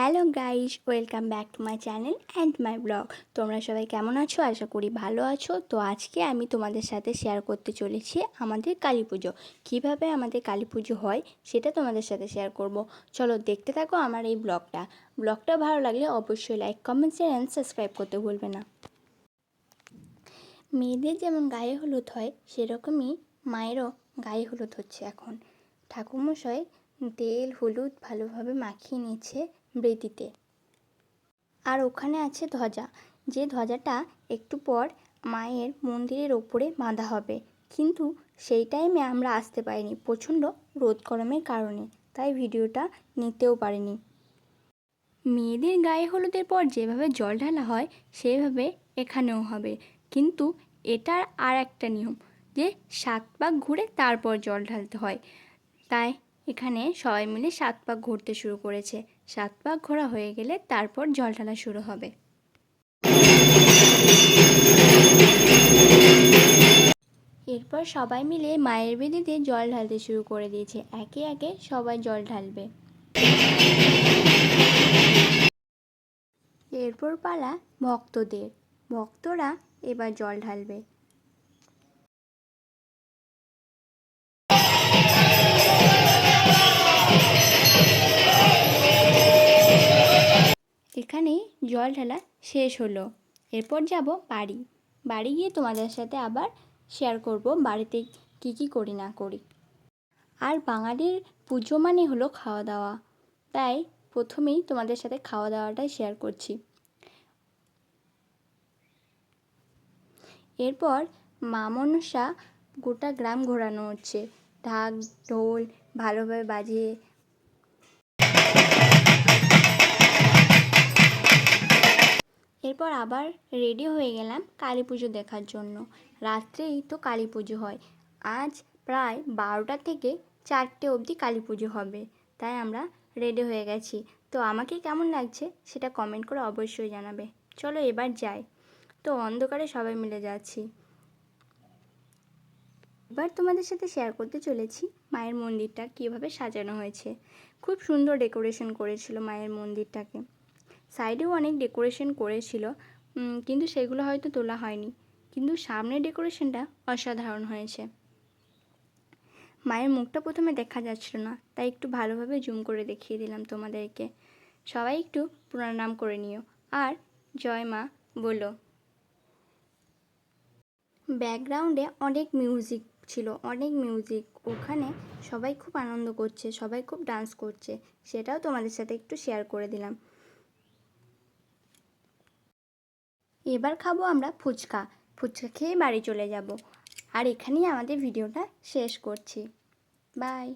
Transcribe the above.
Hello guys, welcome back to my channel and my blog. তোমরা সবাই কেমন আছো? আশা করি ভালো আছো। তো আজকে আমি তোমাদের সাথে শেয়ার করতে চলেছি আমাদের কালী পুজো। কীভাবে আমাদের কালী পুজো হয় সেটা তোমাদের সাথে শেয়ার করব। চলো দেখতে থাকো আমার এই ব্লগটা। ব্লগটা ভালো লাগলে অবশ্যই like comment share and subscribe করতে ভুলবে না। মেয়েদের যেমন গায়ে হলুদ হয়, সেরকমই মায়েরও গায়ে হলুদ হচ্ছে এখন। ঠাকুরমশাই তেল, হলুদ ভালোভাবে মাখিয়ে নিচ্ছে। বেদিতে। আর ওখানে আছে ধ্বজা। যে ধ্বজাটা একটু পর মায়ের মন্দিরের ওপরে বাঁধা হবে। কিন্তু সেই টাইমে আমরা আসতে পারিনি। প্রচণ্ড রোদ গরমের কারণে। তাই ভিডিওটা নিতেও পারিনি। মেয়েদের গায়ে হলুদের পর যেভাবে জল ঢালা হয়, সেভাবে এখানেও হবে। কিন্তু এটার আর একটা নিয়ম, যে সাত পাক ঘুরে তারপর জল ঢালতে হয়। তাই এখানে সবাই মিলে সাত পাক ঘুরতে শুরু করেছে। সাত পাক ঘোরা হয়ে গেলে তারপর জল ঢালা শুরু হবে। এরপর সবাই মিলে মায়ের বেদিতে জল ঢালতে শুরু করে দিয়েছে। একে একে সবাই জল ঢালবে। এরপর পালা ভক্তদের। ভক্তরা এবার জল ঢালবে। এখানে জল ঢালা শেষ হলো। এরপর যাব বাড়ি। বাড়ি গিয়ে তোমাদের সাথে আবার শেয়ার করব বাড়িতে কি কি করি না করি। আর বাঙালির পুজো মানে হলো খাওয়া দাওয়া তাই প্রথমেই তোমাদের সাথে খাওয়া দাওয়াটাই শেয়ার করছি। এরপর মা মনসা গোটা গ্রাম ঘোরানো হচ্ছে। ঢাক, ঢোল ভালোভাবে বাজিয়ে এরপর আবার রেডি হয়ে গেলাম কালী পুজো দেখার জন্য। রাত্রেই তো কালী পুজো হয়। আজ প্রায় বারোটা থেকে চারটে অবধি কালী পুজো হবে। তাই আমরা রেডি হয়ে গেছি। তো আমাকে কেমন লাগছে সেটা কমেন্ট করে অবশ্যই জানাবে। চলো এবার যাই। তো অন্ধকারে সবাই মিলে যাচ্ছি। এবার তোমাদের সাথে শেয়ার করতে চলেছি মায়ের মন্দিরটা কীভাবে সাজানো হয়েছে। খুব সুন্দর ডেকোরেশন করেছিল মায়ের মন্দিরটাকে। সাইডেও অনেক ডেকোরেশন করেছিল কিন্তু সেগুলো হয়তো তোলা হয়নি। কিন্তু সামনের ডেকোরেশনটা অসাধারণ হয়েছে। মায়ের মুখটা প্রথমে দেখা যাচ্ছিল না, তাই একটু ভালোভাবে জুম করে দেখিয়ে দিলাম তোমাদেরকে। সবাই একটু প্রণাম করে নিও। আর জয় মা বলো। ব্যাকগ্রাউন্ডে অনেক মিউজিক ছিল, অনেক মিউজিক। ওখানে সবাই খুব আনন্দ করছে, সবাই খুব ডান্স করছে। সেটাও তোমাদের সাথে একটু শেয়ার করে দিলাম। এবার খাব আমরা ফুচকা। ফুচকা খেয়ে বাড়ি চলে যাব। আর এখানেই আমাদের ভিডিওটা শেষ করছি। বাই।